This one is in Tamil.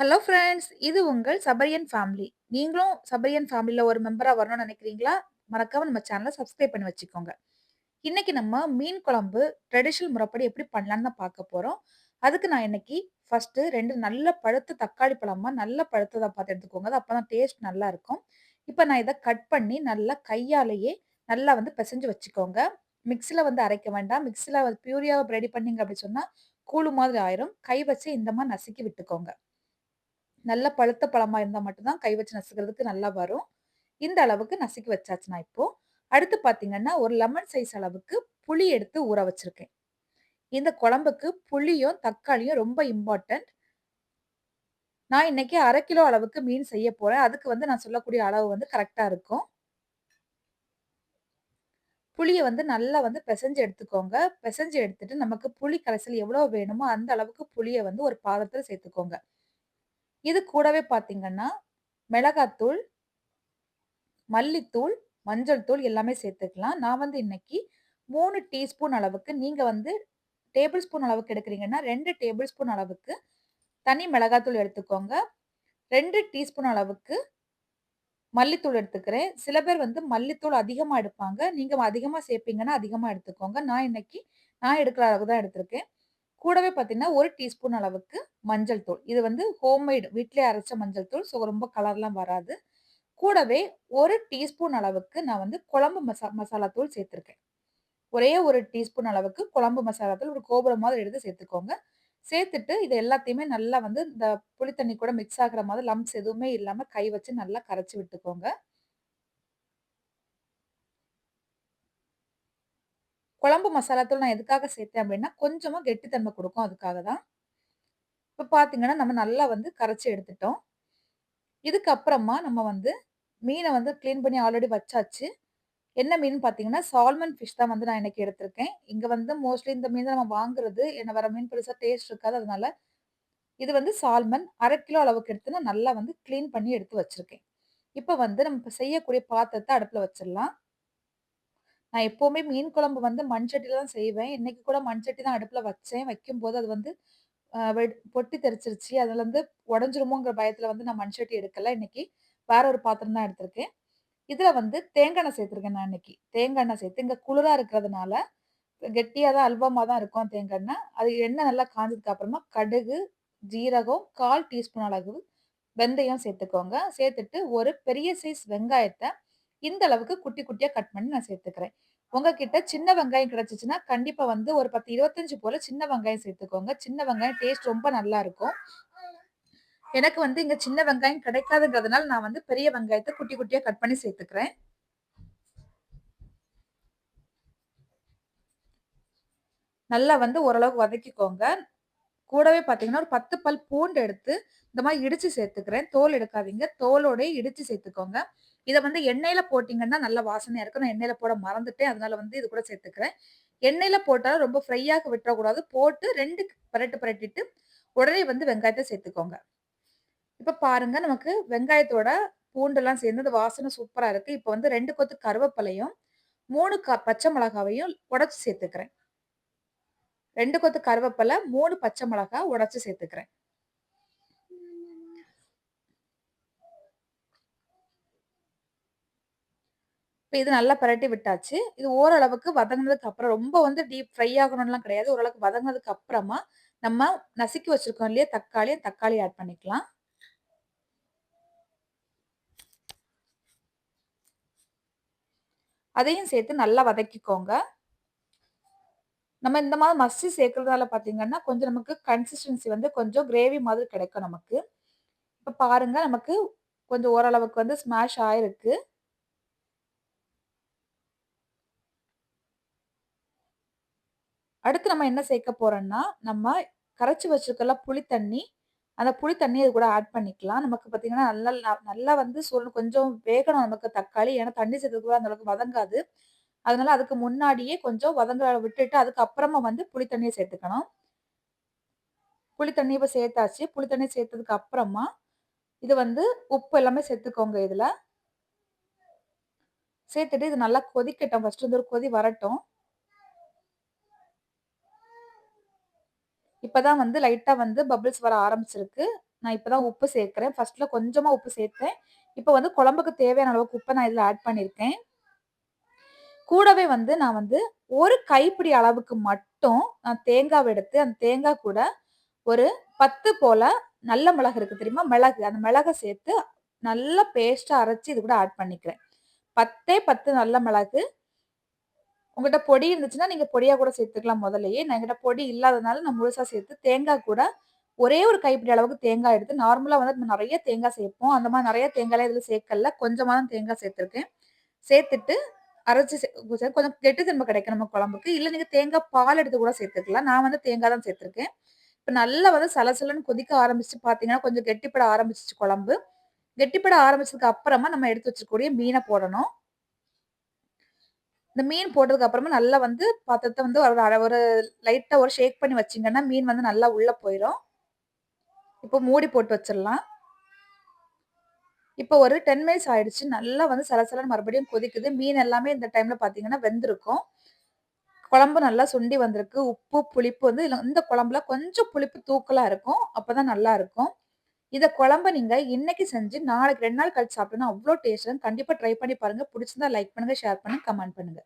Hello friends! இது உங்கள் சபரியன் ஃபேமிலி. நீங்களும் சபரியன் ஃபேமிலியில் ஒரு மெம்பராக வரணும்னு நினைக்கிறீங்களா? மறக்காம நம்ம சேனலை சப்ஸ்கிரைப் பண்ணி வச்சுக்கோங்க. இன்னைக்கு நம்ம மீன் குழம்பு ட்ரெடிஷ்னல் முறைப்படி எப்படி பண்ணலான்னு தான் பார்க்க போகிறோம் அதுக்கு நான் இன்னைக்கு ஃபஸ்ட்டு ரெண்டு நல்ல பழுத்த தக்காளி பழமாக நல்ல பழுத்ததை பார்த்து எடுத்துக்கோங்க. அது அப்போ தான் டேஸ்ட் நல்லா இருக்கும். இப்போ நான் இதை கட் பண்ணி நல்லா கையாலேயே நல்லா வந்து பிசைஞ்சு வச்சுக்கோங்க. மிக்சியில் வந்து அரைக்க வேண்டாம். மிக்சியில் பியூரியாக ரெடி பண்ணீங்க அப்படி சொன்னால் கூழு மாதிரி ஆயிரும். கை வச்சு இந்த மாதிரி நசுக்கி விட்டுக்கோங்க. நல்ல பழுத்த பழமா இருந்தா மட்டும்தான் கை வச்சு நசுக்கிறதுக்கு நல்லா வரும். இந்த அளவுக்கு நசுக்கி வச்சாச்சு இப்போ. அடுத்து பார்த்தீங்கன்னா, ஒரு லெமன் சைஸ் அளவுக்கு புளி எடுத்து ஊற வச்சிருக்கேன். இந்த குழம்புக்கு புளியும், தக்காளியும் ரொம்ப இம்பார்ட்டன்ட். நான் இன்னைக்கு அரை கிலோ அளவுக்கு மீன் செய்ய போறேன். அதுக்கு வந்து நான் சொல்லக்கூடிய அளவு வந்து கரெக்டாக இருக்கும். புளிய வந்து நல்லா வந்து பிசைஞ்சு எடுத்துக்கோங்க. பிசைஞ்சு எடுத்துட்டு நமக்கு புளி கரைசல் எவ்வளோ வேணுமோ அந்த அளவுக்கு புளிய வந்து ஒரு பாதத்தில் சேர்த்துக்கோங்க. இது கூடவே பார்த்தீங்கன்னா, மிளகாத்தூள், மல்லித்தூள், மஞ்சள் தூள் எல்லாமே சேர்த்துக்கலாம். நான் வந்து இன்னைக்கு மூணு டீஸ்பூன் அளவுக்கு நீங்கள் வந்து டேபிள் ஸ்பூன் அளவுக்கு எடுக்கிறீங்கன்னா, ரெண்டு டேபிள் ஸ்பூன் அளவுக்கு தனி மிளகாத்தூள் எடுத்துக்கோங்க. ரெண்டு டீஸ்பூன் அளவுக்கு மல்லித்தூள் எடுத்துக்கிறேன். சில பேர் வந்து மல்லித்தூள் அதிகமாக எடுப்பாங்க. நீங்கள் அதிகமாக சேர்ப்பீங்கன்னா, அதிகமாக எடுத்துக்கோங்க. நான் இன்னைக்கு நான் எடுக்கிற அளவு தான் எடுத்திருக்கேன். கூடவே பார்த்தீங்கன்னா, ஒரு டீஸ்பூன் அளவுக்கு மஞ்சள் தூள். இது வந்து ஹோம்மேடு வீட்டிலே அரைச்ச மஞ்சள் தூள். ஸோ ரொம்ப கலர்லாம் வராது. கூடவே ஒரு டீஸ்பூன் அளவுக்கு நான் வந்து குழம்பு மசா மசாலா தூள் சேர்த்துருக்கேன் ஒரே ஒரு டீஸ்பூன் அளவுக்கு குழம்பு மசாலா தூள் ஒரு கோபுரம் மாதிரி எடுத்து சேர்த்துக்கோங்க. சேர்த்துட்டு இது எல்லாத்தையுமே நல்லா வந்து இந்த புளி தண்ணி கூட மிக்ஸ் ஆகிற மாதிரி லம்ஸ் எதுவுமே இல்லாமல் கை வச்சு நல்லா கரைச்சி விட்டுக்கோங்க. குழம்பு மசாலா நான் எதுக்காக சேர்த்தேன் அப்படின்னா, கொஞ்சமாக கெட்டித்தன்மை கொடுக்கும் அதுக்காக தான். இப்போ பார்த்தீங்கன்னா, நம்ம நல்லா வந்து கரைச்சி எடுத்துட்டோம். இதுக்கப்புறமா நம்ம வந்து மீனை வந்து க்ளீன் பண்ணி ஆல்ரெடி வச்சாச்சு. என்ன மீன் பார்த்தீங்கன்னா, சால்மன் ஃபிஷ் தான் வந்து நான் எனக்கு எடுத்திருக்கேன். இங்கே வந்து மோஸ்ட்லி இந்த மீன் நம்ம வாங்குறது என்ன வர மீன் பெருசாக டேஸ்ட் இருக்காது. அதனால இது வந்து சால்மன் அரை கிலோ அளவுக்கு எடுத்து நான் நல்லா வந்து க்ளீன் பண்ணி எடுத்து வச்சுருக்கேன் இப்போ வந்து நம்ம செய்யக்கூடிய பாத்திரத்தை அடுப்பில் வச்சிடலாம். நான் எப்பவுமே மீன் குழம்பு வந்து மண் தான் செய்வேன். இன்னைக்கு கூட மண் சட்டி தான் அடுப்புல வச்சேன். வைக்கும்போது அது வந்து வெட் பொட்டி தெரிச்சிருச்சு அதுல வந்து உடஞ்சிருமோங்கிற பயத்துல வந்து நான் மண் சட்டி எடுக்கல. இன்னைக்கு வேற ஒரு பாத்திரம் தான் எடுத்திருக்கேன். இதுல வந்து தேங்காய் எண்ணெய் சேர்த்திருக்கேன் நான் இன்னைக்கு. தேங்காய் எண்ணெய் சேர்த்து இங்க குளிரா இருக்கிறதுனால கெட்டியாக தான் அல்வமாக தான் இருக்கும் தேங்காய் எண்ணெய். அது எண்ணெய் நல்லா காஞ்சதுக்கு அப்புறமா கடுகு, ஜீரகம், 1/4 டீஸ்பூன் அளவு வெந்தயம் சேர்த்துக்கோங்க. சேர்த்துட்டு ஒரு பெரிய சைஸ் வெங்காயத்தை இந்த அளவுக்கு குட்டி குட்டியா கட் பண்ணி நான் சேர்த்துக்கிறேன். உங்ககிட்ட சின்ன வெங்காயம் கிடைச்சிச்சுன்னா கண்டிப்பா வந்து ஒரு 10, 25 போல சின்ன வெங்காயம் சேர்த்துக்கோங்க. சின்ன வெங்காயம் டேஸ்ட் ரொம்ப நல்லா இருக்கும். எனக்கு வந்து இங்க சின்ன வெங்காயம் கிடைக்காதுங்கிறதுனால நான் வந்து பெரிய வெங்காயத்தை குட்டி குட்டியா கட் பண்ணி சேர்த்துக்கிறேன். நல்லா வந்து ஓரளவுக்கு வதக்கிக்கோங்க. கூடவே பார்த்தீங்கன்னா, ஒரு 10 பல் பூண்டு எடுத்து இந்த மாதிரி இடிச்சு சேர்த்துக்கிறேன். தோல் எடுக்காதீங்க. தோலோடய இடிச்சு சேர்த்துக்கோங்க. இதை வந்து எண்ணெயில போட்டிங்கன்னா நல்ல வாசனையா இருக்கும். நான் எண்ணெயில போட மறந்துட்டேன். அதனால வந்து இது கூட சேர்த்துக்கிறேன். எண்ணெயில போட்டாலும் ரொம்ப ஃப்ரையாக விட்டுறக்கூடாது. போட்டு ரெண்டு பரட்டு பரட்டிட்டு உடனே வந்து வெங்காயத்தை சேர்த்துக்கோங்க. இப்போ பாருங்க நமக்கு வெங்காயத்தோட பூண்டெல்லாம் சேர்ந்து அந்த வாசனை சூப்பராக இருக்குது இப்போ வந்து ரெண்டு கொத்து கருவேப்பிலையும், மூணு க பச்சை மிளகாவையும் உடச்சி சேர்த்துக்கிறேன். ரெண்டு கொத்து கருவேப்பில, மூணு பச்சை மிளகா உடச்சி சேர்த்துக்கிறேன். இப்போ இது நல்லா பரட்டி விட்டாச்சு. இது ஓரளவுக்கு வதங்கினதுக்கு அப்புறம் ரொம்ப வந்து டீப் ஃப்ரை ஆகணும்லாம் கிடையாது. ஓரளவுக்கு வதங்கினதுக்கு அப்புறமா நம்ம நசுக்கி வச்சிருக்கோம் இல்லையா தக்காளி, தக்காளி ஆட் பண்ணிக்கலாம். அதையும் சேர்த்து நல்லா வதக்கிக்கோங்க. நம்ம இந்த மாதிரி மஸ்டி சேர்க்கறதால பார்த்தீங்கன்னா, கொஞ்சம் நமக்கு கன்சிஸ்டன்சி வந்து கொஞ்சம் கிரேவி மாதிரி கிடைக்கும் நமக்கு. இப்போ பாருங்க நமக்கு கொஞ்சம் ஓரளவுக்கு வந்து ஸ்மாஷ் ஆயிருக்கு. அடுத்து நம்ம என்ன சேர்க்க போகிறோன்னா நம்ம கரைச்சி வச்சிருக்கோம்ல புளி தண்ணி, அந்த புளி தண்ணி அது கூட ஆட் பண்ணிக்கலாம். நமக்கு பார்த்தீங்கன்னா, நல்லா நல்லா வந்து சொல்லணும் கொஞ்சம் வேகணும் நமக்கு தக்காளி. ஏன்னா தண்ணி சேர்த்து அந்த அளவுக்கு வதங்காது. அதனால அதுக்கு முன்னாடியே கொஞ்சம் வதங்க விட்டுட்டு, அதுக்கப்புறமா வந்து புளி தண்ணியை சேர்த்துக்கணும். புளி தண்ணி இப்போ சேர்த்தாச்சு. புளி தண்ணி சேர்த்ததுக்கு அப்புறமா, இது வந்து உப்பு எல்லாமே சேர்த்துக்கோங்க இதில் சேர்த்துட்டு இது நல்லா கொதிக்கட்டும். ஃபஸ்ட்டு வந்து ஒரு கொதி வரட்டும். இப்போதான் வந்து லைட்டாக வந்து பபிள்ஸ் வர ஆரம்பிச்சிருக்கு. நான் இப்போதான் உப்பு சேர்க்குறேன் ஃபர்ஸ்ட்ல கொஞ்சமாக உப்பு சேர்த்தேன். இப்போ வந்து குழம்புக்கு தேவையான அளவுக்கு உப்பை நான் இதில் ஆட் பண்ணியிருக்கேன். கூடவே வந்து நான் வந்து ஒரு கைப்பிடி அளவுக்கு மட்டும் நான் தேங்காவை எடுத்து, அந்த தேங்காய் கூட ஒரு 10 போல நல்ல மிளகு இருக்கு தெரியுமா? மிளகு. அந்த மிளகை சேர்த்து நல்லா பேஸ்ட்டாக அரைச்சி இது கூட ஆட் பண்ணிக்கிறேன். 10ஏ 10 நல்ல மிளகு. உங்கள்கிட்ட பொடி இருந்துச்சுன்னா, நீங்கள் பொடியாக கூட சேர்த்துக்கலாம் முதல்லையே நான் பொடி இல்லாதனால நான் முழுசாக சேர்த்து தேங்காய் கூட ஒரே ஒரு கைப்பிடி அளவுக்கு தேங்காய் எடுத்து நார்மலாக வந்து நம்ம நிறைய தேங்காய் சேர்ப்போம். அந்த மாதிரி நிறைய தேங்காய்லாம் இதில் சேர்க்கல. கொஞ்சமாக தான் தேங்காய் சேர்த்துருக்கேன். சேர்த்துட்டு அரைச்சி சே கொஞ்சம் திரும்ப கிடைக்கும் நம்ம குழம்புக்கு. இல்லை நீங்கள் தேங்காய் பால் எடுத்து கூட சேர்த்துக்கலாம். நான் வந்து தேங்காய் தான் சேர்த்துருக்கேன். இப்போ நல்லா வந்து சலசலன்னு கொதிக்க ஆரம்பிச்சு பார்த்தீங்கன்னா, கொஞ்சம் கெட்டிப்பட ஆரம்பிச்சிச்சு குழம்பு. கெட்டிப்பட ஆரம்பிச்சதுக்கு அப்புறமா நம்ம எடுத்து வச்சக்கூடிய மீனை போடணும். இந்த மீன் போட்டதுக்கு அப்புறமா நல்லா வந்து பாத்திரத்தை வந்து ஒரு ஒரு லைட்டா ஒரு ஷேக் பண்ணி வச்சீங்கன்னா, மீன் வந்து நல்லா உள்ள போயிடும் இப்போ மூடி போட்டு வச்சிடலாம் இப்போ ஒரு 10 மினிட்ஸ் ஆயிடுச்சு. நல்லா வந்து சலசலன்னு மறுபடியும் கொதிக்குது. மீன் எல்லாமே இந்த டைம்ல பார்த்தீங்கன்னா வெந்திருக்கும். குழம்பு நல்லா சுண்டி வந்திருக்கு. உப்பு, புளிப்பு வந்து இந்த குழம்புல கொஞ்சம் புளிப்பு தூக்கலா இருக்கும். அப்பதான் நல்லா இருக்கும். இதை குழம்ப நீங்க இன்னைக்கு செஞ்சு நாளைக்கு ரெண்டு நாள் கழிச்சு சாப்பிட்டோம்னா அவ்வளோ டேஸ்ட் கண்டிப்பா ட்ரை பண்ணி பாருங்க. பிடிச்சிருந்தா லைக் பண்ணுங்க, ஷேர் பண்ணுங்க, கமெண்ட் பண்ணுங்க.